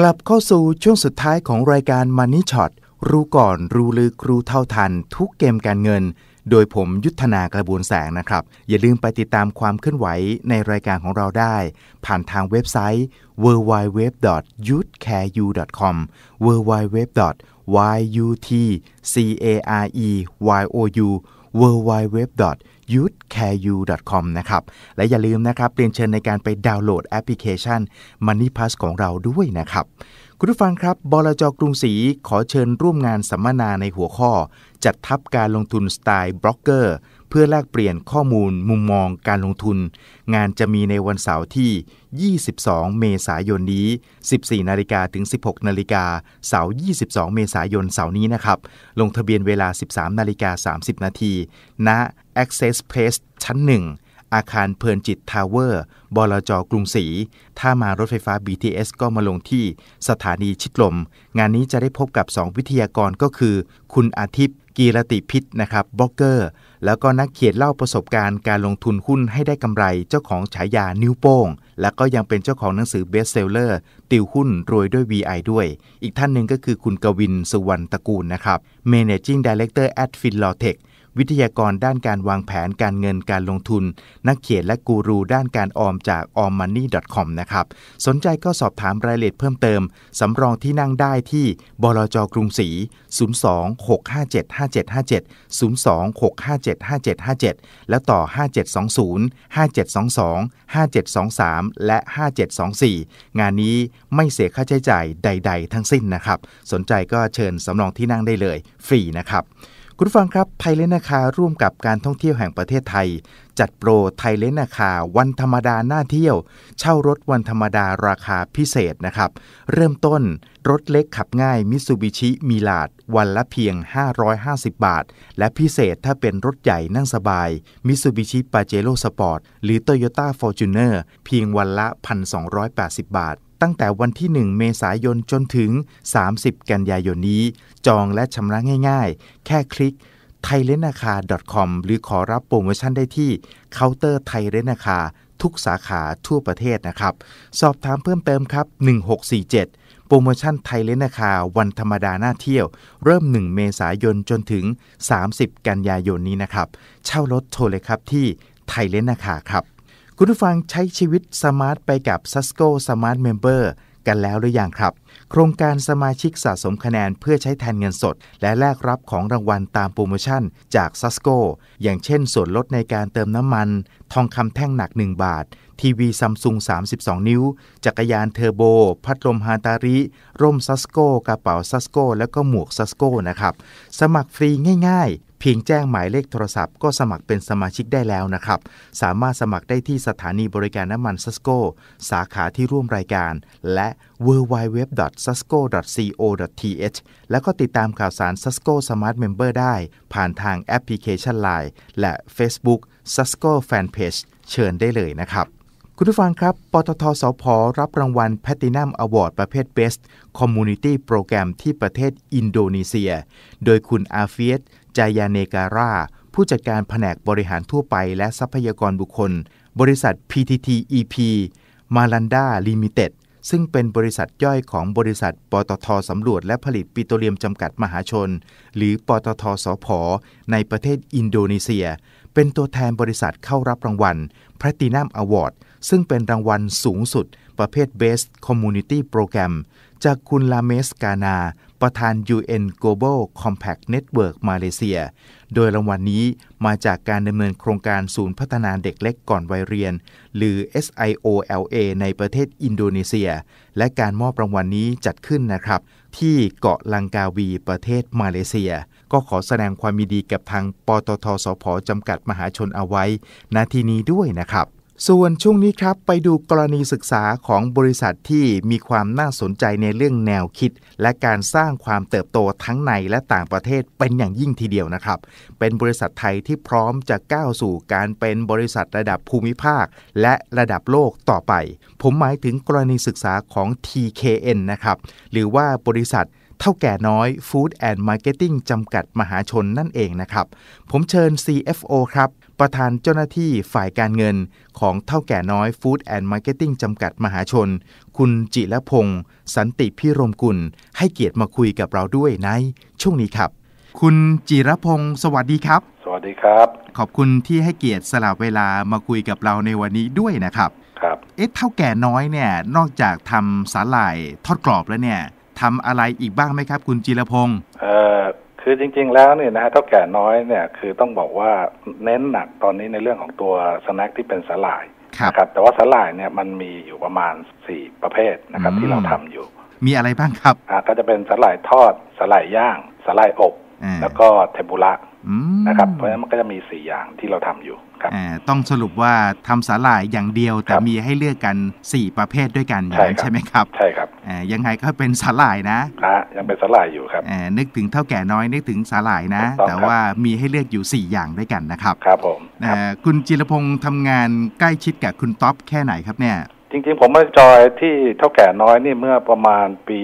กลับเข้าสู่ช่วงสุดท้ายของรายการ Money Shot รู้ก่อนรู้ลึกรู้เท่าทัน ทุกเกมการเงิน โดยผมยุทธนากระบวนแสงนะครับ อย่าลืมไปติดตามความเคลื่อนไหวในรายการของเราได้ ผ่านทางเว็บไซต์ y o u t h c a r e y o u c o m นะครับ และอย่าลืมนะครับเรียนเชิญในการไปดาวน์โหลดแอปพลิเคชัน Money Pass ของเราด้วยนะครับ คุณผู้ฟังครับบลจกรุงศรีขอเชิญร่วมงานสัมมนาในหัวข้อ จัดทับการลงทุนสไตล์บล็อกเกอร์เพื่อแลกเปลี่ยนข้อมูลมุมมองการลงทุน งานจะมีในวันเสาร์ที่ 22 เมษายนนี้ 14 นาฬิกาถึง 16 นาฬิกา เสาร์ 22 เมษายนเสาร์นี้นะครับ ลงทะเบียนเวลา 13 นาฬิกา 30 นาทีณ Access Place ชั้น1อาคารเพลินจิตทาวเวอร์ บลจกรุงศรีถ้ามารถไฟฟ้า BTS ก็มาลงที่สถานีชิดลม งานนี้จะได้พบกับ 2 วิทยากรก็คือ คุณอาทิตย์กีรติพิษนะครับบล็อกเกอร์ แล้วก็นักเขียนเล่าประสบการณ์การลงทุนหุ้นให้ได้กำไรเจ้าของฉายานิ้วโป้ง แล้วก็ยังเป็นเจ้าของหนังสือเบสเซลเลอร์ติวหุ้นรวยด้วย VI ด้วย อีกท่านหนึ่งก็คือคุณกวินสุวรรณตระกูลนะครับ Managing Director at FinLawTech วิทยากรด้านการวางแผนการเงินการลงทุน นักเขียนและกูรูด้านการออมจาก allmoney.com นะครับ สนใจก็สอบถามรายละเอียดเพิ่มเติม สำรองที่นั่งได้ที่บลจกรุงศรี 02-657-5757 02-657-5757 แล้วต่อ 5720 5722 5723 และ 5724 งานนี้ไม่เสียค่าใช้จ่ายใด ๆ ทั้งสิ้นนะครับ สนใจก็เชิญสำรองที่นั่งได้เลย ฟรีนะครับ คุณฟังครับไทยเลนนาคาร่วมกับการท่องเที่ยวแห่งประเทศไทย จัดโปรไทยเลนนาคาวันธรรมดาหน้าเที่ยว เช่ารถวันธรรมดาราคาพิเศษนะครับ เริ่มต้นรถเล็กขับง่ายมิ t ซูบิชิมีลาดวันละเพียง 550 บาท และพิเศษถ้าเป็นรถใหญ่นั่งสบายมิ t ซูบิชิปาเจโร่สปอร์ตหรือ Toyota Fortuner เพียงวันละ 1,280 บาท ตั้งแต่วันที่ 1 เมษายนจนถึง 30 กันยายนนี้ จองและชำระง่ายๆ แค่คลิก t h a i l e n a c a com หรือขอรับโปรโมชั่นได้ที่เคาน์เตอร์ไทยเลนาคาทุกสาขาทั่วประเทศนะครับ สอบถามเพิ่มเติมครับ 1647 โปรโมชั่นไทยเลนาคาวันธรรมดาหน้าเที่ยว เริ่ม 1 เมษายนจนถึง 30 กันยายนนี้นะครับ เช่ารถโทรเลยครับที่ไทยเลนาคาครับ คุณผู้ฟังใช้ชีวิตสมาร์ทไปกับ s a s c o Smart Member กันแล้วหรือยังครับ โครงการสมาชิกสะสมคะแนนเพื่อใช้แทนเงินสด และแลกรับของรางวัลตามโปรโมชั่นจาก s a s c o อย่างเช่นส่วนลดในการเติมน้ำมัน ทองคำแท่งหนัก 1 บาท ทีวีซัมซุง 32 นิ้ว จักรยานเทอร์โบ พัดลมฮาตาริ ร่มซัสโกกระเป๋าซัสโกและก็หมวกซัสโกนะครับ สมัครฟรีง่าย พียงแจ้งหมายเลขโทรศัพท์ก็สมัครเป็นสมาชิกได้แล้วนะครับ สามารถสมัครได้ที่สถานีบริการน้ำมันซัสโกสาขาที่ร่วมรายการ และ www.sasco.co.th แล้วก็ติดตามข่าวสาร Sasco Smart Member ได้ ผ่านทางแอปพลิเคชัน Line และ Facebook Sasco Fanpage เชิญได้เลยนะครับ คุณผู้ฟังครับ ปตทสพรับรางวัล Platinum Award ประเภท Best Community Program ที่ประเทศอินโดนีเซีย โดยคุณอาเฟียสจายาเนการา ผู้จัดการแผนกบริหารทั่วไปและทรัพยากรบุคคล บริษัท PTT EP มาลันดาลิมิเต็ดซึ่งเป็นบริษัทย่อยของบริษัท ปตทสำรวจและผลิตปิโตรเลียมจำกัดมหาชน หรือปตทสพในประเทศอินโดนีเซีย เป็นตัวแทนบริษัทเข้ารับรางวัล Platinum Award ซึ่งเป็นรางวัลสูงสุด ประเภท Best Community Program จากคุณลาเมสกานา ประธาน UN Global Compact Network มาเลเซีย โดยรางวัลนนี้มาจากการดำเนินโครงการศูนย์พัฒนาเด็กเล็กก่อนวัยเรียน หรือ SIOLA ในประเทศอินโดนีเซีย และการมอบรางวัลนนี้จัดขึ้นนะครับ ที่เกาะลังกาวีประเทศมาเลเซีย ก็ขอแสดงความยินดีกับทางปตทสพจำกัดมหาชนเอาไว้ณที่นี้ด้วยนะครับส่วนช่วงนี้ครับไปดูกรณีศึกษาของบริษัทที่มีความน่าสนใจในเรื่องแนวคิด และการสร้างความเติบโตทั้งในและต่างประเทศเป็นอย่างยิ่งทีเดียวนะครับ เป็นบริษัทไทยที่พร้อมจะก้าวสู่การเป็นบริษัทระดับภูมิภาค และระดับโลกต่อไป ผมหมายถึงกรณีศึกษาของ TKN นะครับหรือว่าบริษัท เท่าแก่น้อย Food and Marketing จำกัดมหาชนนั่นเองนะครับ ผมเชิญ CFO ครับ ประธานเจ้าหน้าที่ฝ่ายการเงินของเท่าแก่น้อย Food and Marketing จำกัดมหาชน คุณจิรพงศ์สันติพิรมกุล ให้เกียรติมาคุยกับเราด้วยในช่วงนี้ครับ คุณจิรพงศ์สวัสดีครับ สวัสดีครับ ขอบคุณที่ให้เกียรติสละเวลามาคุยกับเราในวันนี้ด้วยนะครับครับเอ๊ะเท่าแก่น้อยเนี่ยนอกจากทำสาหร่ายทอดกรอบแล้วเนี่ย ทำอะไรอีกบ้างไหมครับ คุณจิรพงศ์เอ่อคือจริง ๆ แล้วเนี่ยนะฮะเท่าแก่น้อยเนี่ยคือต้องบอกว่าเน้นหนักตอนนี้ในเรื่องของตัวสแน็คที่เป็นสาหร่ายครับนะครับแต่ว่าสาหร่ายเนี่ยมันมีอยู่ประมาณ 4 ประเภทนะครับอืมที่เราทำอยู่ มีอะไรบ้างครับอ่าก็จะเป็นสาหร่ายทอดสาหร่ายย่างสาหร่ายอบอ่าแล้วก็เทมปุระอืมนะครับเพราะฉะนั้นมันก็จะมี 4 อย่างที่เราทำอยู่ครับอ่า ต้องสรุปว่าทำสาหร่ายอย่างเดียวแต่ครับมีให้เลือกกัน 4 ประเภทด้วยกันอย่างใช่นั้นครับใช่ไหมครับใช่ครับอ่ายังไงก็เป็นสาหร่ายนะนะฮะยังเป็นสาหร่ายอยู่ครับอ่านึกถึงเท่าแก่น้อยนึกถึงสาหร่ายนะถูกต้องแต่ครับว่ามีให้เลือกอยู่ 4 อย่างด้วยกันนะครับครับผมอ่าคุณจิรพงศ์ทำงานใกล้ชิดกับคุณท็อปแค่ไหนครับเนี่ยจริงๆ ผมมาจอยที่เท่าแก่น้อยนี่เมื่อประมาณปี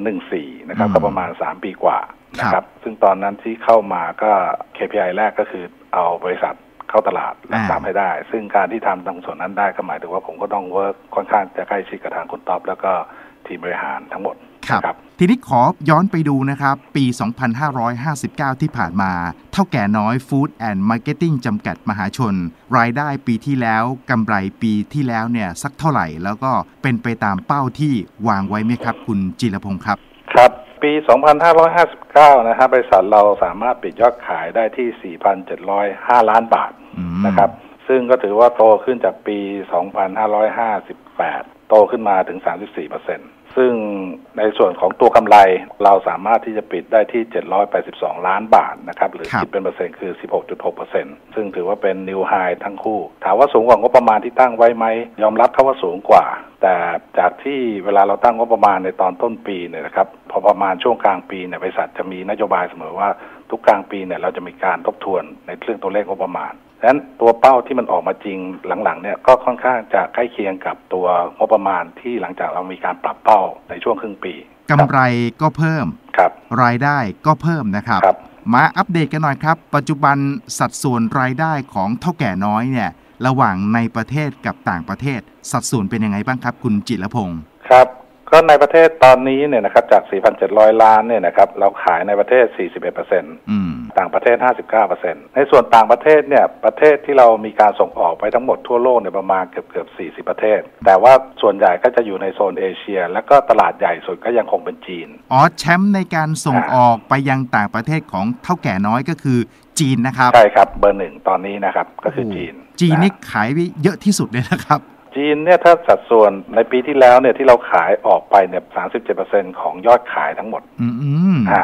2014 นะครับอืมก็ประมาณ 3 ปีกว่านะคครัรับบซึ่งตอนนั้นที่เข้ามาก็ KPI แรกก็คือเอาบริษัท เข้าตลาดและอ่าทำให้ได้ ซึ่งการที่ทำตรงส่วนนั้นได้ก็หมายถึงว่าผมก็ต้องเวิร์กค่อนข้างจะใกล้ชิดกับทางคุณท็อปแล้วก็ทีมบริหารทั้งหมดครับนะครับทีนี้ขอย้อนไปดูนะครับ ปี 2559 ที่ผ่านมา เท่าแก่น้อย Food and Marketing จำกัดมหาชน รายได้ปีที่แล้วกำไรปีที่แล้วเนี่ยสักเท่าไหร่ แล้วก็เป็นไปตามเป้าที่วางไว้ไหมครับ คุณจิรพงศ์ครับ ครับปี 2559 นะครับบริษัทเราสามารถปิดยอดขายได้ที่ 4,705 ล้านบาทอืม นะครับ ซึ่งก็ถือว่าโตขึ้นจากปี 2558 โตขึ้นมาถึง 34เปอร์เซ็นซึ่งในส่วนของตัวกำไรเราสามารถที่จะปิดได้ที่ 782 ล้านบาทนะครับหรือครับคิดเป็นเปอร์เซ็นต์คือ 16.6เปอร์เซ็นซึ่งถือว่าเป็นนิวไฮทั้งคู่ ถามว่าสูงกว่างบประมาณที่ตั้งไว้ไหม ยอมรับเขาว่าสูงกว่า แต่จากที่เวลาเราตั้งงบประมาณในตอนต้นปีเนี่ยนะครับพอประมาณช่วงกลางปีเนี่ยบริษัทจะมีนโยบายเสมอว่า ทุกกลางปีเนี่ยเราจะมีการทบทวนในเรื่องตัวเลขงบประมาณดังนั้นตัวเป้าที่มันออกมาจริงหลังๆเนี่ยก็ค่อนข้างจะใกล้เคียงกับตัวงบประมาณที่หลังจากเรามีการปรับเป้าในช่วงครึ่งปีกำไรก็เพิ่มครับรายได้ก็เพิ่มนะครับครับมาอัปเดตกันหน่อยครับ ปัจจุบันสัดส่วนรายได้ของเท่าแก่น้อยเนี่ยระหว่างในประเทศกับต่างประเทศ สัดส่วนเป็นยังไงบ้างครับ คุณจิรพงศ์ครับ ก็ในประเทศตอนนี้เนี่ยนะครับจาก 4,700 ล้านเนี่ยนะครับเราขายในประเทศ 41เปอร์เซ็นต์อืมต่างประเทศ 59เปอร์เซ็นต์ในส่วนต่างประเทศเนี่ยประเทศที่เรามีการส่งออกไปทั้งหมดทั่วโลกเนี่ยประมาณเกือบเกือบ40 ประเทศ แต่ว่าส่วนใหญ่ก็จะอยู่ในโซนเอเชีย แล้วก็ตลาดใหญ่สุดก็ยังคงเป็นจีน อ๋อแชมป์ในการส่งอ่าออกไปยังต่างประเทศของเท่าแก่น้อยก็คือจีนนะครับ ใช่ครับเบอร์หนึ่งตอนนี้นะครับก็คือจีน จีนนี่ะขายไปเยอะที่สุดเลยนะครับ จีนเนี่ยถ้าสัดส่วนในปีที่แล้วเนี่ยที่เราขายออกไปเนี่ย37%ของยอดขายทั้งหมดอืมอืมอ่า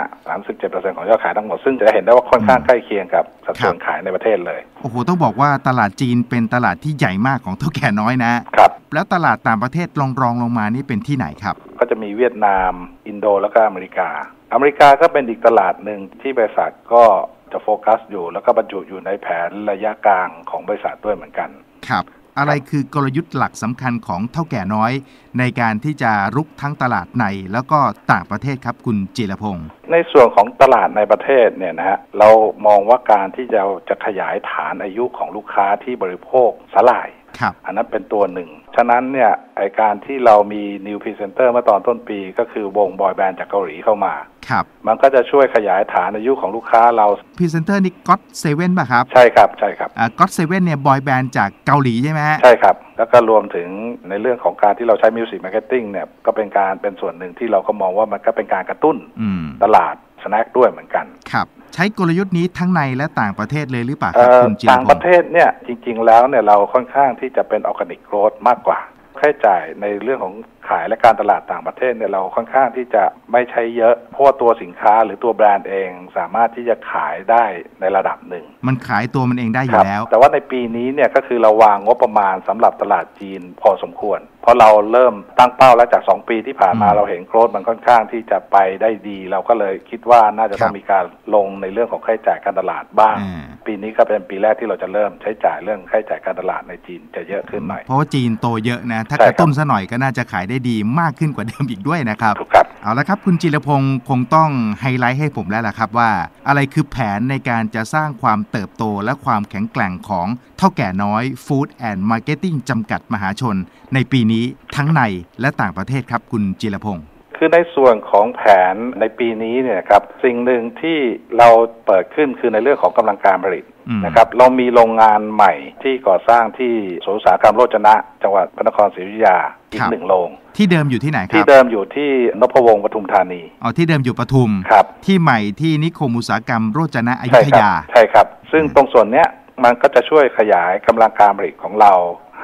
37%ของยอดขายทั้งหมด ซึ่งจะเห็นได้ว่าค่อนข้างใกล้เคียงกับสัดส่วนครับขายในประเทศเลย โอ้โห ต้องบอกว่าตลาดจีนเป็นตลาดที่ใหญ่มากของเท่าแก่น้อยนะ ครับ แล้วตลาดต่างประเทศรองรองลงมานี่เป็นที่ไหนครับ ก็จะมีเวียดนาม อินโดแล้วก็อเมริกา อเมริกาก็เป็นอีกตลาดหนึ่งที่บริษัทก็จะโฟกัสอยู่แล้วก็บรรจุอยู่ในแผนระยะกลางของบริษัทด้วยเหมือนกัน ครับ อะไรคือกลยุทธ์หลักสำคัญของเท่าแก่น้อย ในการที่จะรุกทั้งตลาดในแล้วก็ต่างประเทศครับคุณจิรพงศ์ในส่วนของตลาดในประเทศเนี่ยนะฮะเรามองว่าการที่จะจะขยายฐานอายุของลูกค้าที่บริโภคสลายครับอันนั้นเป็นตัวหนึ่ง ฉะนั้นเนี่ยไอการที่เรามี New Presenter เมื่อตอนต้นปี ก็คือวงบอยแบนด์จากเกาหลีเข้ามา ครับ มันก็จะช่วยขยายฐานอายุของลูกค้าเราพรีเซนเตอร์นี่ก็ t เซเว่นป่ะครับ ใช่ครับ ใช่ครับอ่าก็ t เซเว่นเนี่ยบอยแบนด์จากเกาหลีใช่ไหมฮะ ใช่ครับ แล้วก็รวมถึงในเรื่องของการที่เราใช้ Music Marketing เนี่ย ก็เป็นการเป็นส่วนหนึ่งที่เราก็มองว่ามันก็เป็นการกระตุ้นอืม ตลาด สแน็คด้วยเหมือนกันครับใช้กลยุทธ์นี้ทั้งในและต่างประเทศเลยหรือเปล่าคเอ่รับอคุณจิรต่างพประงศ์เทศเนี่ยจริง ๆ แล้วเนี่ยเราค่อนข้างที่จะเป็นออร์แกนิกโกรดมากกว่าขใช้จ่ายในเรื่องของขายและการตลาดต่างประเทศเนี่ยเราค่อนข้างที่จะไม่ใช้เยอะ เพราะว่าตัวสินค้าหรือตัวแบรนด์เองสามารถที่จะขายได้ในระดับหนึ่ง มันขายตัวมันเองได้อคยู่รับแล้ว แต่ว่าในปีนี้เนี่ยก็คือเราวางงบประมาณสำหรับตลาดจีนพอสมควร เพราะเราเริ่มตั้งเป้าแล้วจาก 2 ปีที่ผ่านมาอืมเราเห็นโกรธมันค่อนข้างที่จะไปได้ดี เราก็เลยคิดว่าน่าจะต้อคงรับมีการลงในเรื่องของค่าใช้จ่ายการตลาดบ้างอ่าปีนี้ก็เป็นปีแรกที่เราจะเริ่มใช้จ่ายเรื่องค่าใช้จ่ายการตลาดในจีนจะเยอะขึ้นหน่อยเพราะว่าจีนโตเยอะนะ ถ้าใช่กครับระตุ้นซะหน่อยก็น่าจะขายได้ดีมากขึ้นกว่าเดิมอีกด้วยนะครับถูกครับเอาละครับคุณจิรพงศ์คงต้องไฮไลท์ให้ผมแล้วล่ะครับว่า อะไรคือแผนในการจะสร้างความเติบโตและความแข็งแกร่งของเท่าแก่น้อย Food and Marketing จำกัดมหาชน ในปีนี้ทั้งในและต่างประเทศครับคุณจิรพงศ์คือในส่วนของแผนในปีนี้เนี่ยครับสิ่งหนึ่งที่เราเปิดขึ้นคือในเรื่องของกำลังการผลิตอืมนะครับเรามีโรงงานใหม่ที่ก่อสร้างที่สวนอุตสาหกรรมโรจนะ จังหวัดพระนครศรีอยุธยาอีกหนึ่งโรงที่เดิมอยู่ที่ไหนคที่รับเดิมอยู่ที่นพวงศ์ปทุมธานีอ๋อที่เดิมอยู่ปทุมครับที่ใหม่ที่นิคมอุตสาหกรรมโรจนะอยุใช่ธครัยาใช่ครับ ซึ่งตรงส่วนเนี้ยมันก็จะช่วยขยายกำลังการผลิตของเรา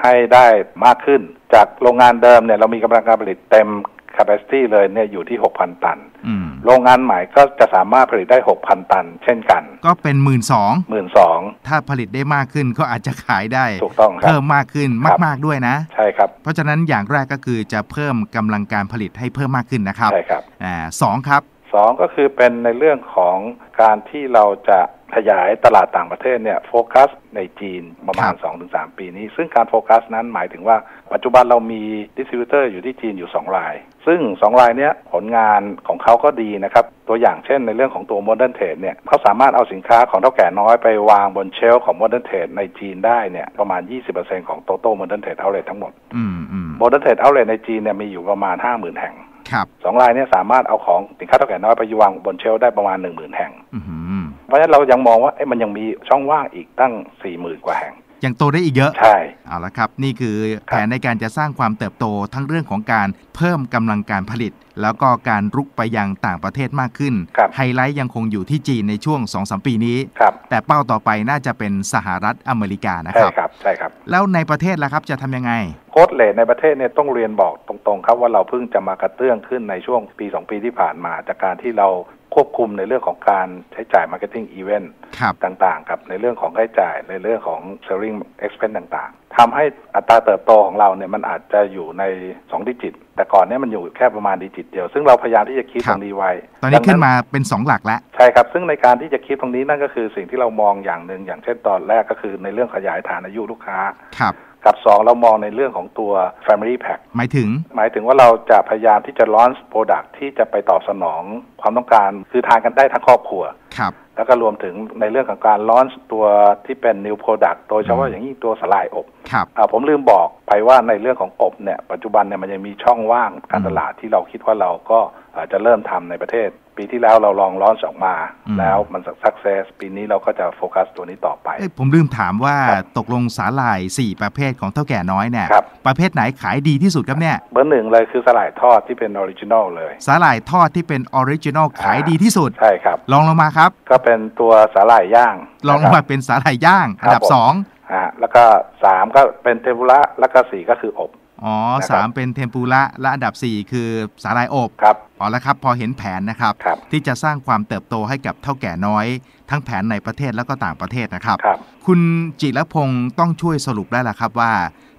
ให้ได้มากขึ้น จากโรงงานเดิมเนี่ยเรามีกำลังการผลิตเต็ม capacity เลยเนี่ยอยู่ที่ 6,000 ตันอืมโรงงานใหม่ก็จะสามารถผลิตได้ 6,000 ตัน เช่นกัน ก็เป็นหมื่นสอง12,000ถ้าผลิตได้มากขึ้นก็อาจจะขายได้ถูกต้องครับเพิ่มมากขึ้นครับมาก ๆ ด้วยนะ ใช่ครับ เพราะฉะนั้นอย่างแรกก็คือจะเพิ่มกำลังการผลิตให้เพิ่มมากขึ้นนะครับ ใช่ครับอ่าสองครับสองก็คือเป็นในเรื่องของการที่เราจะ ขยายตลาดต่างประเทศเนี่ยโฟกัสในจีนประมาณครับ2-3 ปีนี้ ซึ่งการโฟกัสนั้นหมายถึงว่าปัจจุบันเรามีดิสติบิวเตอร์อยู่ที่จีนอยู่ 2 ราย ซึ่ง 2 รายเนี้ยผลงานของเขาก็ดีนะครับ ตัวอย่างเช่นในเรื่องของตัว Modern Trade เนี่ยเขาสามารถเอาสินค้าของเท่าแก่น้อยไปวางบนเชลฟ์ของ Modern Trade ในจีนได้เนี่ยประมาณ 20%ของ Total Modern Trade Outlet ทั้งหมดอืมอืม Modern Trade Outlet ในจีนเนี่ยมีอยู่ประมาณ 50,000 แห่งครับสองรายเนี้สามารถเอาของสินค้าเท่าแก่น้อยไปวางบนเชลฟ์ได้ประมาณ 10,000 แห่งอือหือ เพราะฉะนั้นเรายังมองว่าเอ๊ะมันยังมีช่องว่างอีกตั้ง40,000กว่าแห่งยังโตได้อีกเยอะ ใช่ เอาละครับ นี่คือแผนในการจะสร้างความเติบโตทั้งเรื่องของการเพิ่มกำลังการผลิต แล้วก็การรุกไปยังต่างประเทศมากขึ้นครับไฮไลท์ยังคงอยู่ที่จีนในช่วง 2-3 ปีนี้ครับแต่เป้าต่อไปน่าจะเป็นสหรัฐอเมริกานะใช่ครับครับ ใช่ครับ แล้วในประเทศล่ะครับจะทำยังไง โค้ดเลทในประเทศเนี่ยต้องเรียนบอกตรงๆ ครับว่าเราเพิ่งจะมากระเตื้องขึ้นในช่วงปี 2 ปีที่ผ่านมา จากการที่เรา ควบคุมในเรื่องของการใช้จ่าย Marketing Event ครับต่างๆครับในเรื่องของค่าใช้จ่ายในเรื่องของ Selling Expense ต่างๆทำให้อัตราเติบโตของเราเนี่ยมันอาจจะอยู่ใน 2 ดิจิต แต่ก่อนเนี่ยมันอยู่แค่ประมาณดิจิตเดียว ซึ่งเราพยายามที่จะคิดคตรับรงนี้ไว้ ตอนนี้ดังขึ้นมาเป็น 2 หลักแล้ว ใช่ครับ ซึ่งในการที่จะคิดตรงนี้นั่นก็คือสิ่งที่เรามองอย่างหนึ่งอย่างเช่นตอนแรกก็คือในเรื่องขยายฐานอายุลูกค้าครับ กับสองเรามองในเรื่องของตัว Family Pack หมายถึง หมายถึงว่าเราจะพยายามที่จะ launch product ที่จะไปตอบสนองความต้องการ คือทานกันได้ทั้งครอบครัวครับแล้วก็รวมถึงในเรื่องของการ launch ตัวที่เป็น new product โดยเฉพาะอย่างยิ่งตัวสลายอบครับอ่าผมลืมบอกไปว่าในเรื่องของอบเนี่ยปัจจุบันเนี่ยมันยังมีช่องว่างการตลาดที่เราคิดว่าเราก็อ่าจะเริ่มทำในประเทศ ปีที่แล้วเราลอง launch ออกมาอืมแล้วมัน success ปีนี้เราก็จะโฟกัสตัวนี้ต่อไปเอ้ยผมลืมถามว่าครับตกลงสาหร่าย 4 ประเภทของเท่าแก่น้อยเนี่ยครับประเภทไหนขายดีที่สุดครับเนี่ยเบอร์หนึ่งเลยคือสลายทอดที่เป็นออริจินอลเลย สาหร่ายทอดที่เป็นออริจินอลขายดีที่สุดใช่ครับลองลงมาครับ ก็เป็นตัวสาหร่ายย่าง ลองลงนะคมารับเป็นสาหร่ายย่างครับอันดับผมสองอ่าแล้วก็สามก็เป็นเทมปุระแล้วก็สี่ก็คืออบ อ๋อนะครับสามเป็นเทมปุระและอันดับ 4 คือสาหร่ายอบครับอ๋อแล้วครับ พอเห็นแผนนะครับครับที่จะสร้างความเติบโตให้กับเท่าแก่น้อย ทั้งแผนในประเทศแล้วก็ต่างประเทศนะครับครับคุณจิรพงศ์ต้องช่วยสรุปได้ละครับว่า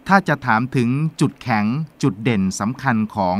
ถ้าจะถามถึงจุดแข็งจุดเด่นสำคัญของ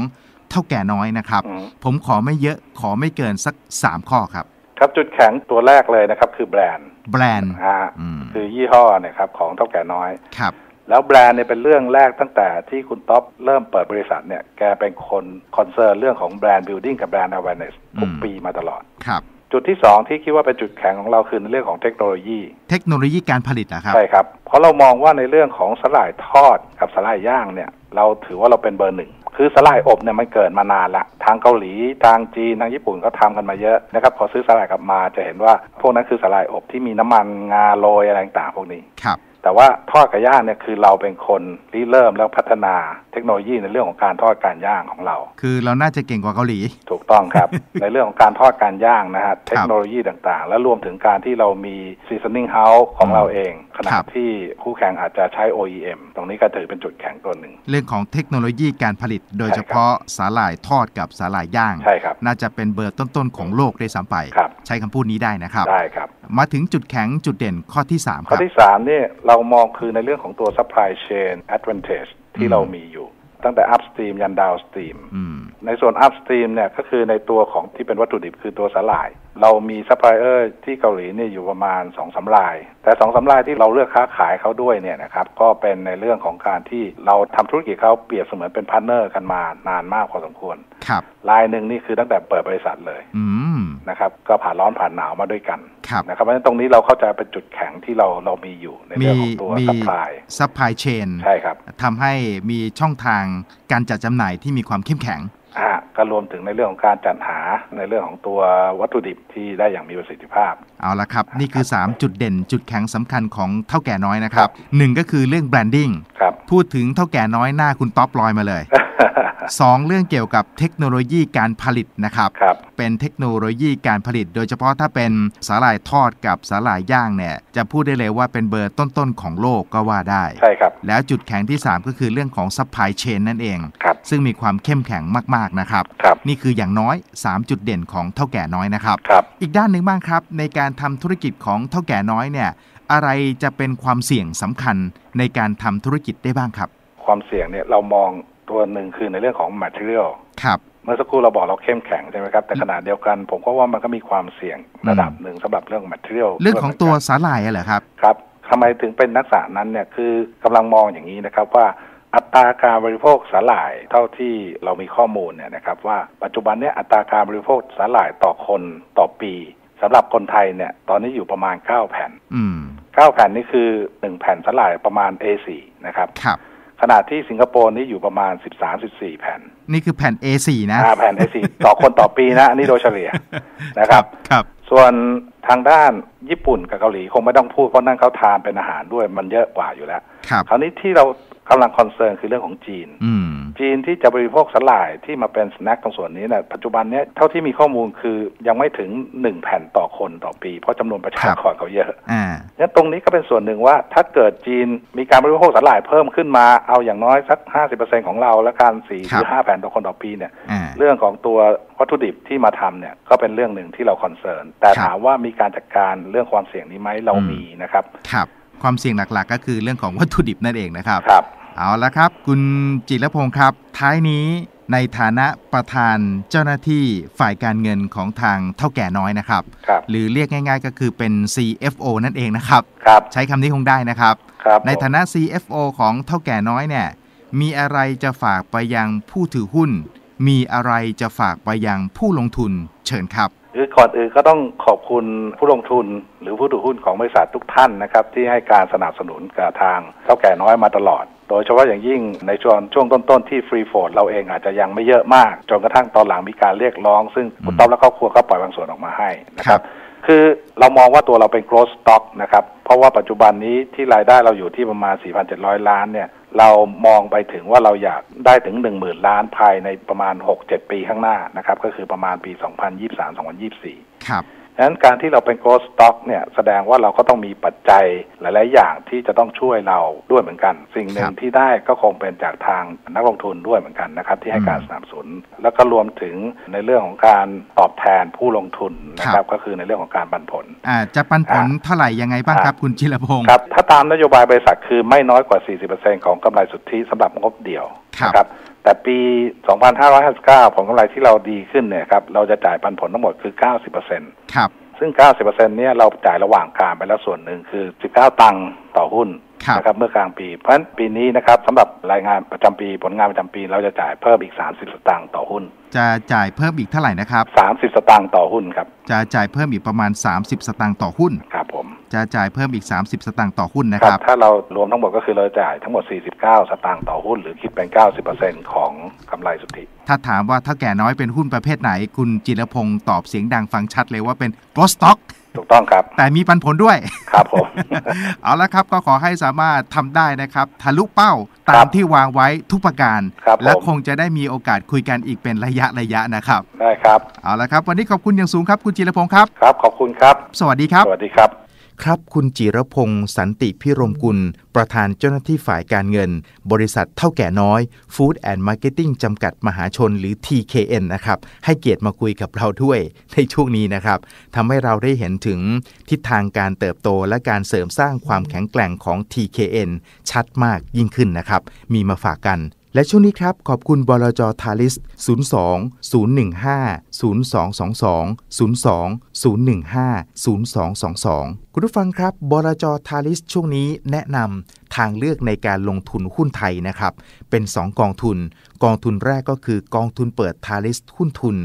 เท่าแก่น้อยนะครับอืมผมขอไม่เยอะขอไม่เกินสัก 3 ข้อครับ ครับจุดแข็งตัวแรกเลยนะครับ คือแบรนด์แบรนด์อ่าอืมคือยี่ห้อเนี่ยครับของเท่าแก่น้อยครับ แล้วแบรนด์เนี่ยเป็นเรื่องแรกตั้งแต่ที่คุณท็อปเริ่มเปิดบริษัทเนี่ยแกเป็นคนคอนเซิร์นเรื่องของแบรนด์บิ l ดิ้งกับแบรนด์ awareness ทุกอืมปีมาตลอดครับจุดที่สองที่คิดว่าเป็นจุดแข็งของเราคือในเรื่องของเทคโนโลยี เทคโนโลยีการผลิตนะครับใช่ครับ เพราะเรามองว่าในเรื่องของสลายทอดกับสลายย่างเนี่ย เราถือว่าเราเป็นเบอร์หนึ่งคือสลายอบเนี่ยมันเกิดมานานละทางเกาหลีทางจีนทางญี่ปุ่นก็ทำกันมาเยอะนะครับพอซื้อสลายกลับมาจะเห็นว่า พวกนั้นคือสลายอบที่มีน้ำมันงาโรยอะไรต่างๆพวกนี้ครับ แต่ว่าทอดกับย่างเนี่ยคือเราเป็นคนริเริ่มแล้วพัฒนาเทคโนโลยีในเรื่องของการทอดการย่างของเรา คือเราน่าจะเก่งกว่าเกาหลี ถูกต้องครับ ในเรื่องของการทอดการย่างนะฮะเทคโนโลยีต่างๆ และรวมถึงการที่เรามี seasoning house ของเราเอง ขณะครับที่คู่แข่งอาจจะใช้ OEM ตรงนี้ก็ถือเป็นจุดแข็งตัวหนึ่ง เรื่องของเทคโนโลยีการผลิต โดยเฉพาะสาหร่ายทอดกับสาหร่ายย่าง ใช่ครับ น่าจะเป็นเบอร์ต้นๆของโลกได้วยซ้ำไปครับใช้คำพูดนี้ได้นะครับ ได้ครับ มาถึงจุดแข็งจุดเด่นข้อที่3คข้อรับที่สามเนี่ยเรามองคือในเรื่องของตัว supply chain advantage ที่อืมเรามีอยู่ ตั้งแต่ upstream ยัน downstream อืมในส่วน upstream เนี่ยก็คือในตัวของที่เป็นวัตถุดิบคือตัวสาหร่าย เรามีซัพพลายเออร์ที่เกาหลีเนี่ยอยู่ประมาณ2องสาราย แต่2องสารายที่เราเลือกค้าขายเขาด้วยเนี่ยนะครับก็เป็นในเรื่องของการที่เราทำธุรกิจเขาเปรียบเสมือนเป็นพาร์ทเนอร์กันมานานมากพอสมควร ครับรายหนึ่งนี่คือตั้งแต่เปิดบริษัทเลยอืมนะครับก็ผ่านร้อนผ่านหนาวมาด้วยกันครับนะครับเพราะฉะนั้นตรงนี้เราเข้าใจเป็นจุดแข็งที่เราเรามีอยู่ในมีเรื่องของตัวมีซัพพลายซัพพลายเชนใช่ครับทำให้มีช่องทางการจัดจำหน่ายที่มีความเข้มแข็งอ่า ก็รวมถึงในเรื่องของการจัดหาในเรื่องของตัววัตถุดิบที่ได้อย่างมีประสิทธิภาพ เอาละครับ นี่คือ 3 จุดเด่นจุดแข็งสำคัญของเท่าแก่น้อยนะครับหนึ่งก็คือเรื่องแบรนดิ้งครับพูดถึงเท่าแก่น้อยหน้าคุณท็อปลอยมาเลย 2 เรื่องเกี่ยวกับเทคโนโลยีการผลิตนะครับครับเป็นเทคโนโลยีการผลิต โดยเฉพาะถ้าเป็นสาหร่ายทอดกับสาหร่ายย่างเนี่ยจะพูดได้เลยว่าเป็นเบอร์ต้นๆของโลกก็ว่าได้ใช่ครับแล้วจุดแข็งที่ 3 ก็คือเรื่องของซัพพลายเชนนั่นเองครับซึ่งมีความเข้มแข็งมากๆนะครับครับ นี่คืออย่างน้อย 3 จุดเด่นของเท่าแก่น้อยนะครับครับอีกด้านหนึ่งบ้างครับ ในการทำธุรกิจของเท่าแก่น้อยเนี่ยอะไรจะเป็นความเสี่ยงสำคัญในการทำธุรกิจได้บ้างครับ ความเสี่ยงเนี่ยเรามองตัวหนึ่งคือในเรื่องของ material ครับเมื่อสักครู่เราบอกเราเข้มแข็งใช่ไหมครับ แต่ขณะเดียวกัน ผมก็ว่ามันก็มีความเสี่ยงระดับหนึ่งสำหรับเรื่อง material เรื่องของตัวสาหร่ายอะเหรอครับครับทำไมถึงเป็นนักษานั้นเนี่ยคือกำลังมองอย่างนี้นะครับว่า อัตราการบริโภคสาหร่ายเท่าที่เรามีข้อมูลเนี่ยนะครับ ว่าปัจจุบันเนี่ยอัตราการบริโภคสาหร่ายต่อคนต่อปีสำหรับคนไทยเนี่ยตอนนี้อยู่ประมาณ9แผ่นอืม9แผ่นนี่คือ1แผ่นสาหร่ายประมาณ A4 นะครับครับขณะที่สิงคโปร์นี่อยู่ประมาณ 13-14 แผ่น นี่คือแผ่น A4 นะ5แผ่น A4 ต่อคนต่อปีนะ อันนี้โดยเฉลี่ยนะครับครับ ส่วนทางด้านญี่ปุ่นกับเกาหลีคงไม่ต้องพูดเพราะนั่นเขาทานเป็นอาหารด้วยมันเยอะกว่าอยู่แล้ว ครับคราวนี้ที่เรา กำลังคอนเซิร์นคือเรื่องของจีนอืมจีนที่จะบริโภคสลายที่มาเป็นสแน็คตรงส่วนนี้เนี่ยปัจจุบันเนี้ยเท่าที่มีข้อมูลคือยังไม่ถึงหนึ่งแผ่นต่อคนต่อปี เพราะจำนวนประชากรเขาเยอะอ่างั้นตรงนี้ก็เป็นส่วนหนึ่งว่าถ้าเกิดจีนมีการบริโภคสาหร่ายเพิ่มขึ้นมาเอาอย่างน้อยสัก50%ของเราและการสี่หรือห้าแผ่นต่อคนต่อปีเนี่ยอ่าเรื่องของตัววัตถุดิบที่มาทำเนี่ยก็เป็นเรื่องหนึ่งที่เราคอนเซิร์นแต่ครับถามว่ามีการจัดการเรื่องความเสี่ยงนี้ไหมเราอืมมีนะครับครับความเสี่ยงหลักๆ ก็คือเรื่องของวัตถุดิบนั่นเองนะครับครับ เอาละครับ คุณจิรพงศ์ครับ ท้ายนี้ในฐานะประธานเจ้าหน้าที่ฝ่ายการเงินของทางเท่าแก่น้อยนะครับครับหรือเรียกง่าย ๆ ก็คือเป็น CFO นั่นเองนะครับครับใช้คำนี้คงได้นะครับครับในฐานะ CFO ของเท่าแก่น้อยเนี่ยมีอะไรจะฝากไปยังผู้ถือหุ้น มีอะไรจะฝากไปยังผู้ลงทุนเชิญครับ คือก่อนอื่นก็ต้องขอบคุณผู้ลงทุนหรือผู้ถือหุ้นของบริษัททุกท่านนะครับ ที่ให้การสนับสนุนกับทางเท่าแก่น้อยมาตลอด โดยเฉพาะอย่างยิ่งในช่วงช่วงต้นๆที่ฟรีโฟดเราเองอาจจะยังไม่เยอะมาก จนกระทั่งตอนหลังมีการเรียกร้อง ซึ่งคุณต้อมและครอบครัวก็ปล่อยบางส่วนออกมาให้นะคครัรับบ คือเรามองว่าตัวเราเป็น growth stock นะครับ เพราะว่าปัจจุบันนี้ที่รายได้เราอยู่ที่ประมาณ 4,700 ล้านเนี่ย เรามองไปถึงว่าเราอยากได้ถึง 10,000 ล้านภายในประมาณ 6-7 ปีข้างหน้านะครับ ก็คือประมาณปี 2023-2024 ครับ นั้นการที่เราเป็น growth stock เนี่ยแสดงว่าเราก็ต้องมีปัจจัยหลาย ๆ อย่างที่จะต้องช่วยเราด้วยเหมือนกัน สิ่งหนึ่คงรับที่ได้ก็คงเป็นจากทางนักลงทุนด้วยเหมือนกันนะครับ ที่ให้การอืมสนับสนุน แล้วก็รวมถึงในเรื่องของการตอบแทนผู้ลงทุนนะคครัรับบก็คือในเรื่องของการปันผลอ่าจะปันผลเท่าไหร่ยังไงบ้างครับคุณจิรพงศ์ครับถ้าตามนโยบายบริษัทคือไม่น้อยกว่า 40%ของกำไรสุทธิสำหรับงบเดี่ยวครับนะครับ แต่ปี 2559 ผลกำไรที่เราดีขึ้นเนี่ยครับ เราจะจ่ายปันผลทั้งหมดคือ 90%ครับ ซึ่ง 90%เนี่ยเราจ่ายระหว่างกลางไปแล้วส่วนหนึ่งคือ 19 ตังค์ต่อหุ้นครับนะครับเมื่อกลางปี เพราะฉะนั้นปีนี้นะครับสำหรับรายงานประจำปีผลงานประจำปี เราจะจ่ายเพิ่มอีก 30 สตางค์ต่อหุ้น จะจ่ายเพิ่มอีกเท่าไหร่นะครับ 30 สตางค์ต่อหุ้นครับจะจ่ายเพิ่มอีกประมาณ 30 สตางค์ต่อหุ้นครับผมจะจ่ายเพิ่มอีก 30 สตางค์ต่อหุ้นนะคครัรับบถ้าเรารวมทั้งหมดก็คือเราจ่ายทั้งหมด 49 สตางค์ต่อหุ้น หรือคิดเป็น 90%ของกำไรสุทธิถ้าถามว่าถ้าแก่น้อยเป็นหุ้นประเภทไหนคุณจิรพงศ์ตอบเสียงดังฟังชัดเลยว่าเป็น growth stock ถูกต้องครับ แต่มีปันผลด้วย ครับผม เอาละครับก็ขอให้สามารถทำได้นะครับ ทะลุเป้าครัตามบที่วางไว้ทุกประการครับผมและคงจะได้มีโอกาสคุยกันอีกเป็นระยะระยะนะครับ ได้ครับ เอาละครับ วันนี้ขอบคุณอย่างสูงครับ คุณจิรพงศ์ครับ ครับ ขอบคุณครับ สวัสดีครับ สวัสดีครับ ครับ คุณจิรพงศ์สันติพิรมกุล ประธานเจ้าหน้าที่ฝ่ายการเงิน บริษัทเท่าแก่น้อย Food and Marketing จำกัดมหาชนหรือ TKN นะครับ ให้เกียรติมาคุยกับเราด้วยในช่วงนี้นะครับทำให้เราได้เห็นถึงทิศทางการเติบโตและการเสริมสร้างความแข็งแกร่งของ TKN ชัดมากยิ่งขึ้นนะครับ มีมาฝากกันและช่วงนี้ครับ ขอบคุณบลจทาริส 02 015 0222 02 015 0222คุณผู้ฟังครับบลจทาริสช่วงนี้แนะนำทางเลือกในการลงทุนหุ้นไทยนะครับ เป็น 2 กองทุน กองทุนแรกก็คือกองทุนเปิดทาริสหุ้นทุน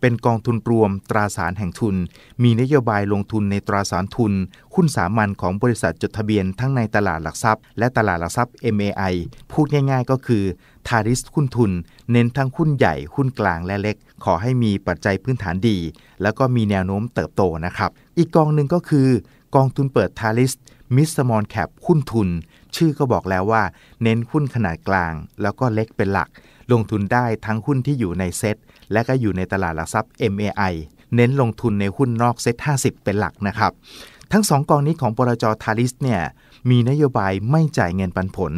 เป็นกองทุนรวมตราสารแห่งทุน มีนโยบายลงทุนในตราสารทุน หุ้นสามัญของบริษัทจดทะเบียนทั้งในตลาดหลักทรัพย์ และตลาดหลักทรัพย์ MAI พูดง่าย ๆ ก็คือทาริสหุ้นทุน เน้นทั้งหุ้นใหญ่หุ้นกลางและเล็ก ขอให้มีปัจจัยพื้นฐานดี แล้วก็มีแนวโน้มเติบโตนะครับ อีกกองหนึ่งก็คือ กองทุนเปิดทาริสมิสมอลแคปหุ้นทุน ชื่อก็บอกแล้วว่า เน้นหุ้นขนาดกลาง แล้วก็เล็กเป็นหลัก ลงทุนได้ทั้งหุ้นที่อยู่ในเซ็ตและก็อยู่ในตลาดหลักทรัพย์ MAI เน้นลงทุนในหุ้นนอกเซ็ต50 เป็นหลักนะครับ ทั้งสองกองนี้ของบรจทาริสเนี่ยมีนโยบายไม่จ่ายเงินปันผล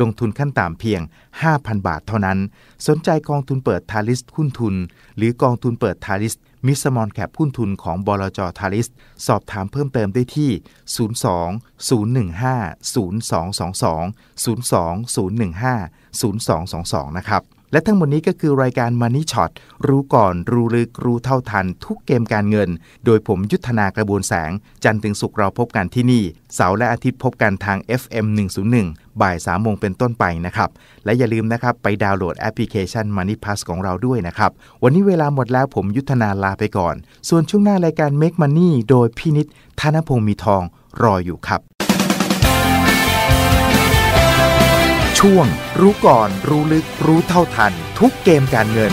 ลงทุนขั้นต่ำเพียง 5,000 บาทเท่านั้น สนใจกองทุนเปิดทาริสหุ้นทุน หรือกองทุนเปิดทาริส มิสมอนแคปหุ้นทุนของบลจทาริส สอบถามเพิ่มเติมได้ที่ 02 015 0222 02 015 0222 นะครับ และทั้งหมดนี้ก็คือรายการ Money Shot รู้ก่อนรู้ลึกรู้เท่าทัน ทุกเกมการเงิน โดยผมยุทธนากระบวนแสง จันทร์ถึงศุกร์เราพบกันที่นี่ เสาร์และอาทิตย์พบกันทาง FM 101 บ่าย3โมงเป็นต้นไปนะครับ และอย่าลืมนะครับไปดาวน์โหลดแอปพลิเคชัน Money Pass ของเราด้วยนะครับ วันนี้เวลาหมดแล้วผมยุทธนาลาไปก่อน ส่วนช่วงหน้ารายการ Make Money โดยพินิษธนพงศ์มีทองรออยู่ครับ ช่วง รู้ก่อนรู้ลึกรู้เท่าทัน ทุกเกมการเงิน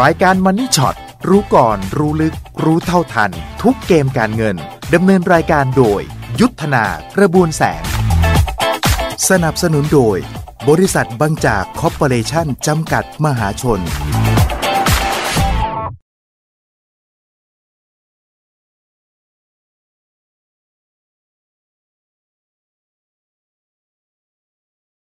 รายการ Money Shot รู้ก่อน รู้ลึก รู้เท่าทัน ทุกเกมการเงินดำเนินรายการโดย ยุทธนากระบวนแสง สนับสนุนโดย บริษัทบางจากคอร์ปอเรชั่นจำกัดมหาชน